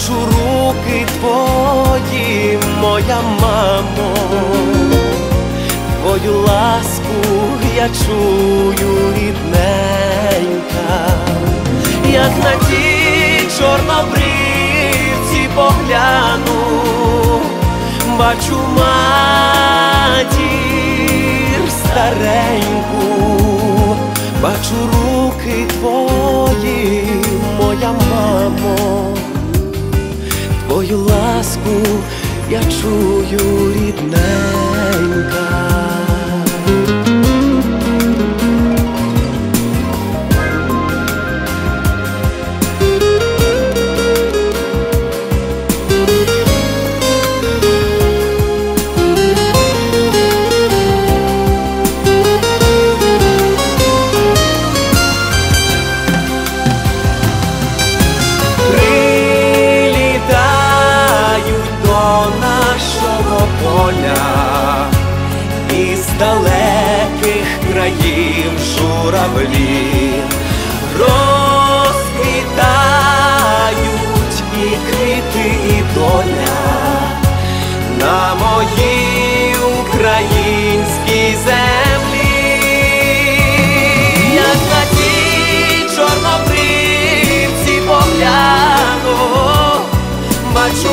бачу руки твої, моя мамо, твою ласку я чую рідненька, як на ті чорнобривці погляну, бачу матір стареньку. Бачу руки твої, моя мамо, твою ласку я чую рідненька. Журавлі розквітають і квіти, і доля. На моїй українській землі, як на ті чорнобривці погляну, бачу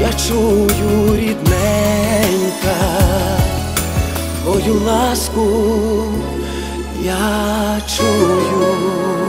я чую рідненька, твою ласку я чую.